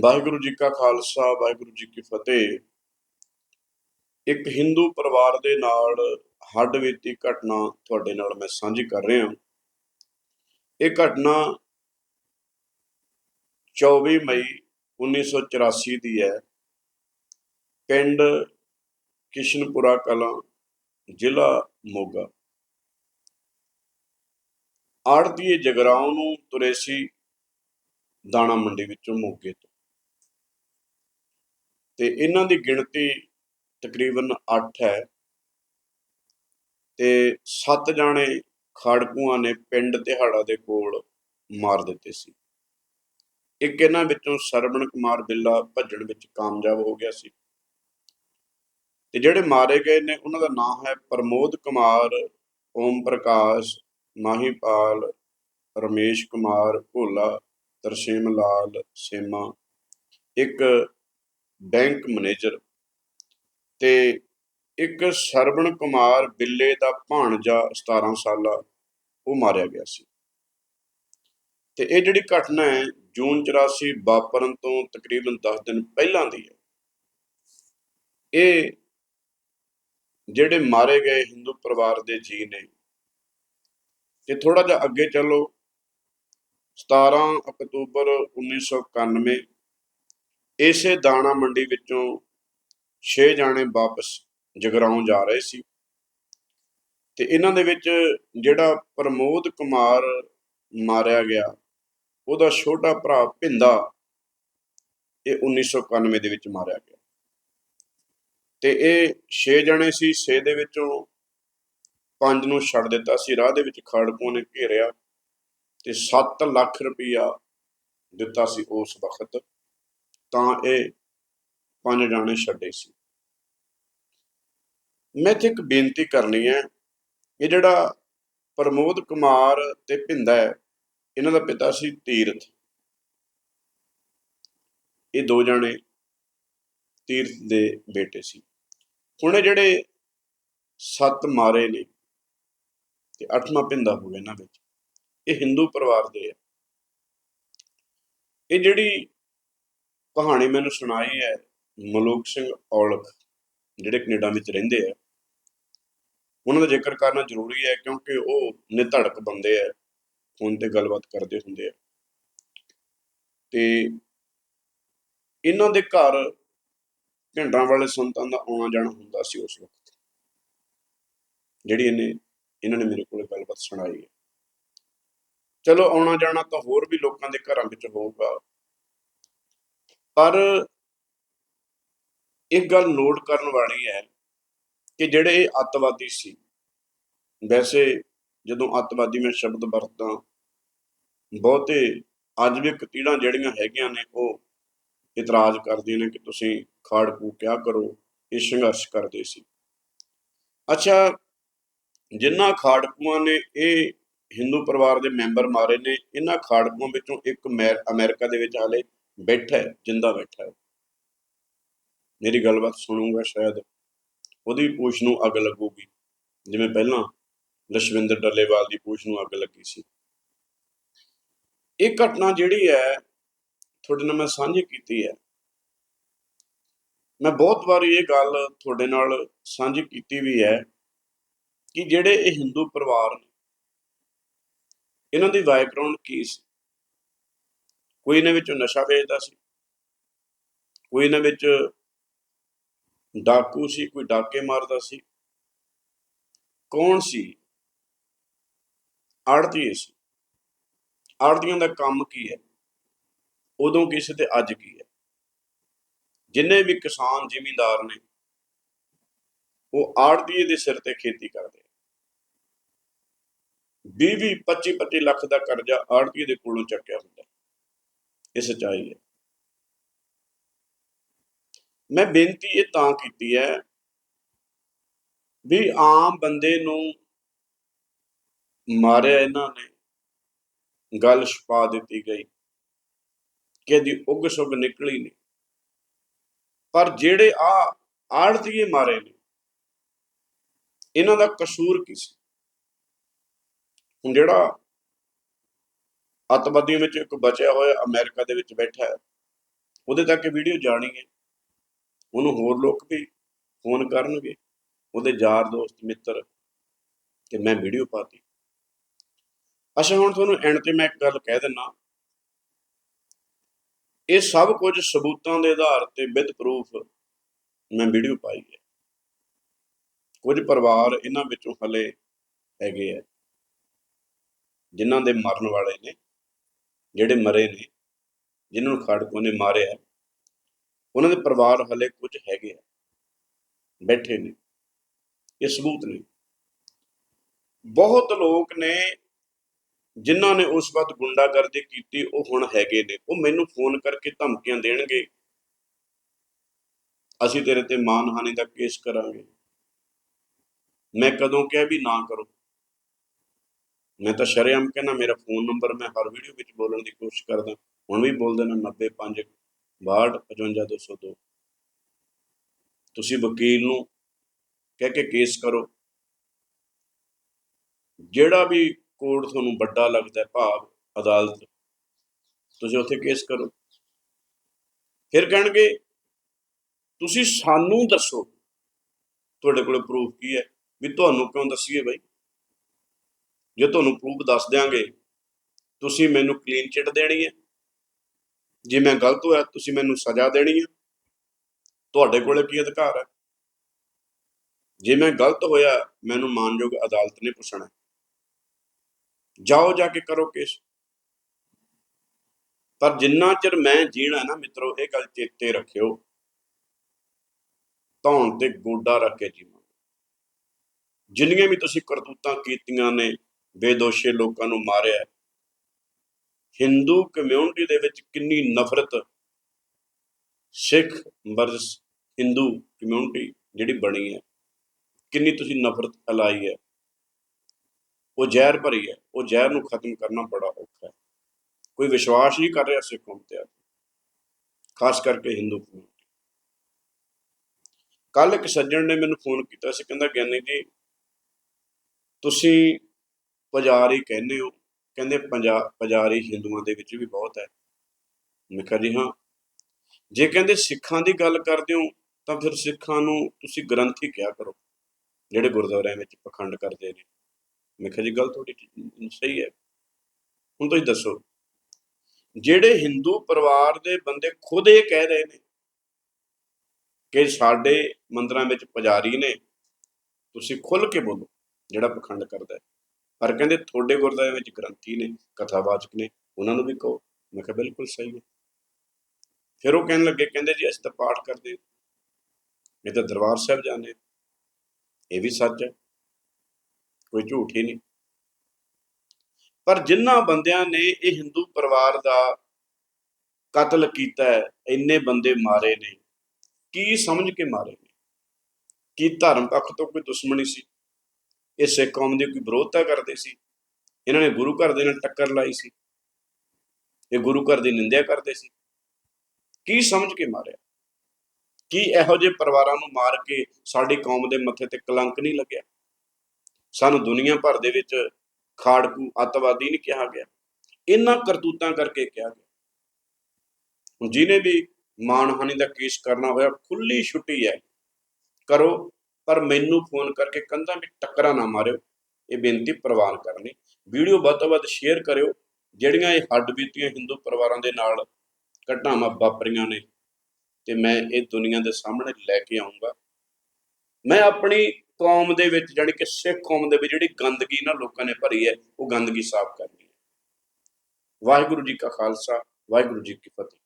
ਵਾਹਿਗੁਰੂ ਜੀ ਕਾ ਖਾਲਸਾ, ਵਾਹਿਗੁਰੂ ਜੀ ਕੀ ਫਤਿਹ। ਇੱਕ ਹਿੰਦੂ ਪਰਿਵਾਰ ਦੇ ਨਾਲ ਹੱਡ ਬੀਤੀ ਘਟਨਾ ਤੁਹਾਡੇ ਨਾਲ ਮੈਂ ਸਾਂਝੀ ਕਰ ਰਿਹਾ ਇਹ ਘਟਨਾ 24 ਮਈ 1984 ਦੀ ਹੈ। ਪਿੰਡ ਕਿਸ਼ਨਪੁਰਾ ਕਲਾਂ, ਜ਼ਿਲ੍ਹਾ ਮੋਗਾ। ਆੜਤੀਏ ਜਗਰਾਉਂ ਨੂੰ ਤੁਰੇ ਸੀ ਦਾਣਾ ਮੰਡੀ ਵਿੱਚੋਂ ਮੋਗੇ ਤੋਂ। ਤੇ ਇਹਨਾਂ ਦੀ ਗਿਣਤੀ ਤਕਰੀਬਨ 8 ਹੈ। ਤੇ 7 ਜਾਣੇ ਖਾੜਕੂਆਂ ਨੇ ਪਿੰਡ ਤਿਹਾੜਾ ਦੇ ਕੋਲ ਮਾਰ ਦਿੱਤੇ ਸੀ। ਇੱਕ ਇਹਨਾਂ ਵਿੱਚੋਂ ਸਰਵਣ ਕੁਮਾਰ ਬਿੱਲਾ ਭੱਜਣ ਵਿੱਚ ਕਾਮਯਾਬ ਹੋ ਗਿਆ ਸੀ। ਤੇ ਜਿਹੜੇ ਮਾਰੇ ਗਏ ਨੇ, ਉਹਨਾਂ ਦਾ ਨਾਮ ਹੈ ਪ੍ਰਮੋਦ ਕੁਮਾਰ, ਓਮ ਪ੍ਰਕਾਸ਼, ਮਾਹੀਪਾਲ, ਰਮੇਸ਼ ਕੁਮਾਰ, ਭੋਲਾ, ਤਰਸੇਮ ਲਾਲ, ਸੇਮਾ। ਇੱਕ ਬੈਂਕ ਮੈਨੇਜਰ ਤੇ ਇੱਕ ਸਰਵਣ ਕੁਮਾਰ ਬਿੱਲੇ ਦਾ ਭਾਣਜਾ 17 ਸਾਲਾ ਉਹ ਮਾਰਿਆ ਗਿਆ ਸੀ। ਤੇ ਇਹ ਜਿਹੜੀ ਘਟਨਾ ਹੈ, ਜੂਨ 84 ਵਾਪਰਨ ਤੋਂ ਤਕਰੀਬਨ 10 ਦਿਨ ਪਹਿਲਾਂ ਦੀ ਹੈ। ਇਹ ਜਿਹੜੇ ਮਾਰੇ ਗਏ ਹਿੰਦੂ ਪਰਿਵਾਰ ਦੇ ਜੀ ਨੇ ਤੇ ਥੋੜਾ ਜਿਹਾ ਅੱਗੇ ਚੱਲੋ 17 ਅਕਤੂਬਰ 1991 ਇਸੇ ਦਾਣਾ ਮੰਡੀ ਵਿੱਚੋਂ 6 ਜਾਣੇ ਵਾਪਸ ਜਗਰਾਉਂ ਜਾ ਰਹੇ ਸੀ। ਤੇ ਇਹਨਾਂ ਦੇ ਵਿੱਚ ਜਿਹੜਾ ਪ੍ਰਮੋਦ ਕੁਮਾਰ ਮਾਰਿਆ ਗਿਆ, ਉਹਦਾ ਛੋਟਾ ਭਰਾ ਭਿੰਦਾ, ਇਹ 1991 ਦੇ ਵਿੱਚ ਮਾਰਿਆ ਗਿਆ। ਤੇ ਇਹ 6 ਜਣੇ ਸੀ 6 ਦੇ ਵਿੱਚੋਂ ਪੰਜ ਨੂੰ ਛੱਡ ਦਿੱਤਾ ਸੀ, ਰਾਹ ਦੇ ਵਿੱਚ ਖਾੜਕੂਆਂ ਨੇ ਘੇਰਿਆ ਤੇ 7 ਲੱਖ ਰੁਪਈਆ ਦਿੱਤਾ ਸੀ ਉਸ ਵਕਤ। ਤਾਂ ਇਹ ਪੰਜ ਜਾਣੇ ਛੱਡੇ ਸੀ। ਮੈਂ ਤੇ ਇੱਕ ਬੇਨਤੀ ਕਰਨੀ ਹੈ, ਇਹ ਜਿਹੜਾ ਪ੍ਰਮੋਦ ਕੁਮਾਰ ਤੇ ਭਿੰਦਾ ਹੈ, ਇਹਨਾਂ ਦਾ ਪਿਤਾ ਸੀ ਤੀਰਥ। ਇਹ ਦੋ ਜਣੇ ਤੀਰਥ ਦੇ ਬੇਟੇ ਸੀ। ਹੁਣ ਇਹ ਜਿਹੜੇ ਸੱਤ ਮਾਰੇ ਨੇ ਤੇ ਅੱਠਵਾਂ ਭਿੰਦਾ ਹੋ ਗਿਆ ਇਹਨਾਂ ਵਿੱਚ, ਇਹ ਹਿੰਦੂ ਪਰਿਵਾਰ ਦੇ ਆ। ਇਹ ਜਿਹੜੀ ਕਹਾਣੀ ਮੈਨੂੰ ਸੁਣਾਈ ਹੈ ਮਲੂਕ ਸਿੰਘ ਔਲਖ, ਜਿਹੜੇ ਕੈਨੇਡਾ ਵਿੱਚ ਰਹਿੰਦੇ ਆ। ਉਹਨਾਂ ਦਾ ਜ਼ਿਕਰ ਕਰਨਾ ਜ਼ਰੂਰੀ ਹੈ ਕਿਉਂਕਿ ਉਹ ਨਿਧੜਕ ਬੰਦੇ ਆ ਫੋਨ ਤੇ ਗੱਲਬਾਤ ਕਰਦੇ ਹੁੰਦੇ ਆ। ਤੇ ਇਹਨਾਂ ਦੇ ਘਰ ਢਿੰਡਾਂ ਵਾਲੇ ਸੰਤਾਂ ਦਾ ਆਉਣਾ ਜਾਣਾ ਹੁੰਦਾ ਸੀ ਉਸ ਵਕਤ, ਜਿਹੜੀ ਇਹਨੇ ਇਹਨਾਂ ਨੇ ਮੇਰੇ ਕੋਲ ਗੱਲਬਾਤ ਸੁਣਾਈ ਹੈ। ਚਲੋ ਆਉਣਾ ਜਾਣਾ ਤਾਂ ਹੋਰ ਵੀ ਲੋਕਾਂ ਦੇ ਘਰਾਂ ਵਿੱਚ ਹੋਊਗਾ। ਪਰ ਇੱਕ ਗੱਲ ਨੋਟ ਕਰਨ ਵਾਲੀ ਹੈ ਕਿ ਜਿਹੜੇ ਅੱਤਵਾਦੀ ਸੀ, ਵੈਸੇ ਜਦੋਂ ਅੱਤਵਾਦੀ ਮੈਂ ਸ਼ਬਦ ਵਰਤਾਂ ਬਹੁਤੇ ਅੱਜ ਵੀ ਕਤੀੜਾਂ ਜਿਹੜੀਆਂ ਹੈਗੀਆਂ ਨੇ ਉਹ ਇਤਰਾਜ਼ ਕਰਦੀਆਂ ਨੇ ਕਿ ਤੁਸੀਂ ਖਾੜਕੂ ਕਿਆ ਕਰੋ, ਇਹ ਸੰਘਰਸ਼ ਕਰਦੇ ਸੀ। ਅੱਛਾ ਜਿਨ੍ਹਾਂ ਖਾੜਕੂਆਂ ਨੇ ਇਹ ਹਿੰਦੂ ਪਰਿਵਾਰ ਦੇ ਮੈਂਬਰ ਮਾਰੇ ਨੇ, ਇਹਨਾਂ ਖਾੜਕੂਆਂ ਵਿੱਚੋਂ ਇੱਕ ਅਮੈ- ਅਮਰੀਕਾ ਦੇ ਵਿੱਚ ਹਾਲੇ ਬੈਠਾ ਜਿੰਦਾ ਬੈਠਾ ਮੇਰੀ ਗੱਲਬਾਤ ਸੁਣੂਗਾ ਸ਼ਾਇਦ। ਉਹਦੀ ਪੂਛ ਨੂੰ ਅੱਗ ਲੱਗੂਗੀ। ਜਿਵੇਂ ਪਹਿਲਾਂ ਲਸ਼ਵਿੰਦਰ ਡੱਲੇਵਾਲ ਦੀ ਪੂਛ ਨੂੰ ਅੱਗ ਲੱਗੀ ਸੀ। ਇਹ ਘਟਨਾ ਜਿਹੜੀ ਹੈ, ਤੁਹਾਡੇ ਨਾਲ ਮੈਂ ਸਾਂਝੀ ਕੀਤੀ ਹੈ। ਮੈਂ ਬਹੁਤ ਵਾਰੀ ਇਹ ਗੱਲ ਤੁਹਾਡੇ ਨਾਲ ਸਾਂਝੀ ਕੀਤੀ ਵੀ ਹੈ ਕਿ ਜਿਹੜੇ ਇਹ ਹਿੰਦੂ ਪਰਿਵਾਰ ਨੇ, ਇਹਨਾਂ ਦੀ ਬੈਕਗ੍ਰਾਉਂਡ ਕੀ ਸੀ? ਕੋਈ ਇਹਨਾਂ ਵਿੱਚੋਂ ਨਸ਼ਾ ਵੇਚਦਾ ਸੀ, ਕੋਈ ਇਹਨਾਂ ਵਿੱਚ ਡਾਕੂ ਸੀ, ਕੋਈ ਡਾਕੇ ਮਾਰਦਾ ਸੀ। ਕੌਣ ਸੀ? ਆੜਤੀਏ ਸੀ। ਆੜਤੀਆਂ ਦਾ ਕੰਮ ਕੀ ਹੈ? ਉਦੋਂ ਕੀ ਸੀ ਤੇ ਅੱਜ ਕੀ ਹੈ? ਜਿੰਨੇ ਵੀ ਕਿਸਾਨ ਜ਼ਿਮੀਂਦਾਰ ਨੇ, ਉਹ ਆੜਤੀਏ ਦੇ ਸਿਰ ਤੇ ਖੇਤੀ ਕਰਦੇ ਆ। 20 20 25 25 ਲੱਖ ਦਾ ਕਰਜ਼ਾ ਆੜਤੀਏ ਦੇ ਕੋਲੋਂ ਚੱਕਿਆ ਹੁੰਦਾ। ਇਹ ਸੱਚਾਈ ਹੈ। ਮੈਂ ਬੇਨਤੀ ਇਹ ਤਾਂ ਕੀਤੀ ਹੈ ਵੀ ਆਮ ਬੰਦੇ ਨੂੰ ਮਾਰਿਆ ਇਹਨਾਂ ਨੇ, ਗੱਲ ਛਪਾ ਦਿੱਤੀ ਗਈ ਕਿ ਦੀ ਉੱਗ ਸੁਗ ਨਿਕਲੀ ਨਹੀਂ। ਪਰ ਜਿਹੜੇ ਆ ਆੜਤੀਏ ਮਾਰੇ ਨੇ, ਇਹਨਾਂ ਦਾ ਕਸੂਰ ਕੀ ਸੀ? ਹੁਣ ਜਿਹੜਾ ਅੱਤਵਾਦੀਆਂ ਵਿੱਚ ਇੱਕ ਬਚਿਆ ਹੋਇਆ ਅਮਰੀਕਾ ਦੇ ਵਿੱਚ ਬੈਠਾ ਹੈ। ਉਹਦੇ ਤੱਕ ਇਹ ਵੀਡੀਓ ਜਾਣੀ ਹੈ ਉਹਨੂੰ ਹੋਰ ਲੋਕ ਵੀ ਫੋਨ ਕਰਨਗੇ। ਉਹਦੇ ਯਾਰ ਦੋਸਤ, ਮਿੱਤਰ ਤੇ ਮੈਂ ਵੀਡੀਓ ਪਾਤੀ। ਅੱਛਾ, ਹੁਣ ਤੁਹਾਨੂੰ ਐਂਡ ਤੇ ਮੈਂ ਇੱਕ ਗੱਲ ਕਹਿ ਦਿੰਨਾ। ਇਹ ਸਭ ਕੁਝ ਸਬੂਤਾਂ ਦੇ ਆਧਾਰ ਤੇ ਵਿਦ ਪ੍ਰੂਫ ਮੈਂ ਵੀਡੀਓ ਪਾਈ ਹੈ। ਕੁਝ ਪਰਿਵਾਰ ਇਹਨਾਂ ਵਿੱਚੋਂ ਹਲੇ ਹੈਗੇ ਆ ਜਿਨ੍ਹਾਂ ਦੇ ਮਰਨ ਵਾਲੇ ਨੇ। ਜਿਹੜੇ ਮਰੇ ਨੇ, ਜਿਨ੍ਹਾਂ ਨੂੰ ਖੜਕੋ ਨੇ ਮਾਰਿਆ, ਉਹਨਾਂ ਦੇ ਪਰਿਵਾਰ ਹਲੇ ਕੁਝ ਹੈਗੇ ਆ, ਬੈਠੇ ਨੇ, ਇਹ ਸਬੂਤ ਨੇ। ਬਹੁਤ ਲੋਕ ਨੇ ਜਿਨ੍ਹਾਂ ਨੇ ਉਸ ਵਕਤ ਗੁੰਡਾਗਰਦੀ ਕੀਤੀ, ਉਹ ਹੁਣ ਹੈਗੇ ਨੇ। ਉਹ ਮੈਨੂੰ ਫੋਨ ਕਰਕੇ ਧਮਕੀਆਂ ਦੇਣਗੇ। ਅਸੀਂ ਤੇਰੇ ਤੇ ਮਾਨਹਾਨੀ ਦਾ ਕੇਸ ਕਰਾਂਗੇ। ਮੈਂ ਕਦੋਂ ਕਿਹਾ ਵੀ ਨਾ ਕਰੋ। ਮੈਂ ਤਾਂ ਸ਼ਰੇਆਮ ਕਹਿੰਦਾ ਮੇਰਾ ਫੋਨ ਨੰਬਰ ਮੈਂ ਹਰ ਵੀਡੀਓ ਵਿੱਚ ਬੋਲਣ ਦੀ ਕੋਸ਼ਿਸ਼ ਕਰਦਾ। ਹੁਣ ਵੀ ਬੋਲ ਦੇਣਾ 95 62 55202 ਤੁਸੀਂ ਵਕੀਲ ਨੂੰ ਕਹਿ ਕੇ ਕੇਸ ਕਰੋ। ਜਿਹੜਾ ਵੀ ਕੋਰਟ ਤੁਹਾਨੂੰ ਵੱਡਾ ਲੱਗਦਾ ਭਾਵ ਅਦਾਲਤ, ਤੁਸੀਂ ਉੱਥੇ ਕੇਸ ਕਰੋ। ਫਿਰ ਕਹਿਣਗੇ, ਤੁਸੀਂ ਸਾਨੂੰ ਦੱਸੋ, ਤੁਹਾਡੇ ਕੋਲ ਪ੍ਰੂਫ ਕੀ ਹੈ? ਵੀ ਤੁਹਾਨੂੰ ਕਿਉਂ ਦੱਸੀਏ ਬਾਈ? ਜੇ ਤੁਹਾਨੂੰ ਪ੍ਰੂਫ ਦੱਸ ਦਿਆਂਗੇ, ਤੁਸੀਂ ਮੈਨੂੰ ਕਲੀਨ ਚਿਟ ਦੇਣੀ ਹੈ। ਜੇ ਮੈਂ ਗਲਤ ਹੋਇਆ, ਤੁਸੀਂ ਮੈਨੂੰ ਸਜ਼ਾ ਦੇਣੀ ਹੈ। ਤੁਹਾਡੇ ਕੋਲੇ ਕੀ ਅਧਿਕਾਰ ਹੈ? ਜੇ ਮੈਂ ਗਲਤ ਹੋਇਆ, ਮੈਨੂੰ ਮਾਨਯੋਗ ਅਦਾਲਤ ਨੇ ਪੁੱਛਣਾ ਜਾਓ ਜਾ ਕੇ ਕਰੋ ਕੇਸ। ਪਰ ਜਿੰਨਾ ਚਿਰ ਮੈਂ ਜੀਣਾ ਨਾ ਮਿੱਤਰੋ, ਇਹ ਗੱਲ ਚੇਤੇ ਰੱਖਿਓ। ਧੌਣ ਤੇ ਗੋਡਾ ਰੱਖ ਕੇ ਜੀਵਾਂ ਜਿੰਨੀਆਂ ਵੀ ਤੁਸੀਂ ਕਰਤੂਤਾਂ ਕੀਤੀਆਂ ਨੇ ਬੇਦੋਸ਼ੇ ਲੋਕਾਂ ਨੂੰ ਮਾਰਿਆ ਹਿੰਦੂ ਕਮਿਊਨਿਟੀ ਦੇ ਵਿੱਚ ਕਿੰਨੀ ਨਫ਼ਰਤ ਸਿੱਖ ਵਰਸ ਹਿੰਦੂ ਕਮਿਊਨਿਟੀ ਜਿਹੜੀ ਬਣੀ ਹੈ। ਕਿੰਨੀ ਤੁਸੀਂ ਨਫ਼ਰਤ ਫੈਲਾਈ ਹੈ। ਉਹ ਜ਼ਹਿਰ ਭਰੀ ਹੈ। ਉਹ ਜ਼ਹਿਰ ਨੂੰ ਖਤਮ ਕਰਨਾ ਬੜਾ ਔਖਾ ਹੈ। ਕੋਈ ਵਿਸ਼ਵਾਸ ਨਹੀਂ ਕਰ ਰਿਹਾ ਸਿੱਖ ਕੌਮ ਤੇ ਖਾਸ ਕਰਕੇ ਹਿੰਦੂ ਕਮਿਊਨਿਟੀ ਕੱਲ ਇੱਕ ਸੱਜਣ ਨੇ ਮੈਨੂੰ ਫੋਨ ਕੀਤਾ ਸੀ। ਕਹਿੰਦਾ, ਗਿਆਨੀ ਜੀ, ਤੁਸੀਂ ਪੁਜਾਰੀ ਕਹਿੰਦੇ ਹੋ, ਕਹਿੰਦੇ ਪੰਜਾ ਪੁਜਾਰੀ ਹਿੰਦੂਆਂ ਦੇ ਵਿੱਚ ਵੀ ਬਹੁਤ ਹੈ। ਮੈਂ ਕਿਹਾ ਜੀ ਹਾਂ। ਜੇ ਕਹਿੰਦੇ ਸਿੱਖਾਂ ਦੀ ਗੱਲ ਕਰਦੇ ਹੋ, ਤਾਂ ਫਿਰ ਸਿੱਖਾਂ ਨੂੰ ਤੁਸੀਂ ਗ੍ਰੰਥੀ ਕਿਹਾ ਕਰੋ, ਜਿਹੜੇ ਗੁਰਦੁਆਰਿਆਂ ਵਿੱਚ ਪਖੰਡ ਕਰਦੇ ਨੇ। ਮੈਂ ਕਿਹਾ ਜੀ, ਗੱਲ ਤੁਹਾਡੀ ਸਹੀ ਹੈ। ਹੁਣ ਤੁਸੀਂ ਦੱਸੋ, ਜਿਹੜੇ ਹਿੰਦੂ ਪਰਿਵਾਰ ਦੇ ਬੰਦੇ ਖੁਦ ਇਹ ਕਹਿ ਰਹੇ ਨੇ ਕਿ ਸਾਡੇ ਮੰਦਰਾਂ ਵਿੱਚ ਪੁਜਾਰੀ ਨੇ, ਤੁਸੀਂ ਖੁੱਲ ਕੇ ਬੋਲੋ, ਜਿਹੜਾ ਪਖੰਡ ਕਰਦਾ ਹੈ। ਪਰ ਕਹਿੰਦੇ ਤੁਹਾਡੇ ਗੁਰਦੁਆਰੇ ਵਿੱਚ ਗ੍ਰੰਥੀ ਨੇ, ਕਥਾਵਾਚਕ ਨੇ, ਉਹਨਾਂ ਨੂੰ ਵੀ ਕਹੋ। ਮੈਂ ਕਿਹਾ ਬਿਲਕੁਲ ਸਹੀ ਹੈ। ਫਿਰ ਉਹ ਕਹਿਣ ਲੱਗੇ, ਕਹਿੰਦੇ ਜੀ, ਅਸੀਂ ਤਾਂ ਪਾਠ ਕਰਦੇ ਇਹ ਤਾਂ ਦਰਬਾਰ ਸਾਹਿਬ ਜਾਂਦੇ ਇਹ ਵੀ ਸੱਚ ਹੈ। ਕੋਈ ਝੂਠ ਹੀ ਨਹੀਂ। ਪਰ ਜਿਨ੍ਹਾਂ ਬੰਦਿਆਂ ਨੇ ਇਹ ਹਿੰਦੂ ਪਰਿਵਾਰ ਦਾ ਕਤਲ ਕੀਤਾ ਹੈ, ਇੰਨੇ ਬੰਦੇ ਮਾਰੇ ਨੇ। ਕੀ ਸਮਝ ਕੇ ਮਾਰੇ ਨੇ? ਕੀ ਧਰਮ ਪੱਖ ਤੋਂ ਕੋਈ ਦੁਸ਼ਮਣੀ ਸੀ? ਇਹ ਸਿੱਖ ਕੌਮ ਦੀ ਕੋਈ ਵਿਰੋਧਤਾ ਕਰਦੇ ਸੀ। ਇਹਨਾਂ ਨੇ ਗੁਰੂ ਘਰ ਦੇ ਨਾਲ ਟੱਕਰ ਲਾਈ ਸੀ। ਇਹ ਗੁਰੂ ਘਰ ਦੀ ਨਿੰਦਿਆ ਕਰਦੇ ਸੀ। ਕੀ ਸਮਝ ਕੇ ਮਾਰਿਆ? ਕੀ ਇਹੋ ਜਿਹੇ ਪਰਿਵਾਰਾਂ ਨੂੰ ਮਾਰ ਕੇ ਸਾਡੀ ਕੌਮ ਦੇ ਮੱਥੇ ਤੇ ਕਲੰਕ ਨਹੀਂ ਲੱਗਿਆ? ਸਾਨੂੰ ਦੁਨੀਆ ਭਰ ਦੇ ਵਿੱਚ ਖਾੜਕੂ ਅੱਤਵਾਦੀ ਨਹੀਂ ਕਿਹਾ ਗਿਆ। ਇਹਨਾਂ ਕਰਤੂਤਾਂ ਕਰਕੇ ਕਿਹਾ ਗਿਆ। ਜਿਹਨੇ ਵੀ ਮਾਨਹਾਨੀ ਦਾ ਕੇਸ ਕਰਨਾ ਹੋਇਆ ਖੁੱਲੀ ਛੁੱਟੀ ਹੈ। ਕਰੋ ਪਰ ਮੈਨੂੰ ਫੋਨ ਕਰਕੇ ਕੰਧਾਂ ਵਿੱਚ ਟੱਕਰਾਂ ਨਾ ਮਾਰਿਓ। ਇਹ ਬੇਨਤੀ ਪ੍ਰਵਾਨ ਕਰਨੀ। ਵੀਡੀਓ ਵੱਧ ਤੋਂ ਵੱਧ ਸ਼ੇਅਰ ਕਰਿਓ। ਜਿਹੜੀਆਂ ਇਹ ਹੱਡ ਬੀਤੀਆਂ ਹਿੰਦੂ ਪਰਿਵਾਰਾਂ ਦੇ ਨਾਲ ਘਟਨਾਵਾਂ ਵਾਪਰੀਆਂ ਨੇ, ਤੇ ਮੈਂ ਇਹ ਦੁਨੀਆ ਦੇ ਸਾਹਮਣੇ ਲੈ ਕੇ ਆਉਂਗਾ। ਮੈਂ ਆਪਣੀ ਕੌਮ ਦੇ ਵਿੱਚ, ਜਾਣੀ ਕਿ ਸਿੱਖ ਕੌਮ ਦੇ ਵਿੱਚ ਜਿਹੜੀ ਗੰਦਗੀ ਨਾ ਲੋਕਾਂ ਨੇ ਭਰੀ ਹੈ, ਉਹ ਗੰਦਗੀ ਸਾਫ਼ ਕਰਨੀ ਹੈ। ਵਾਹਿਗੁਰੂ ਜੀ ਕਾ ਖਾਲਸਾ, ਵਾਹਿਗੁਰੂ ਜੀ ਕੀ ਫਤਿਹ।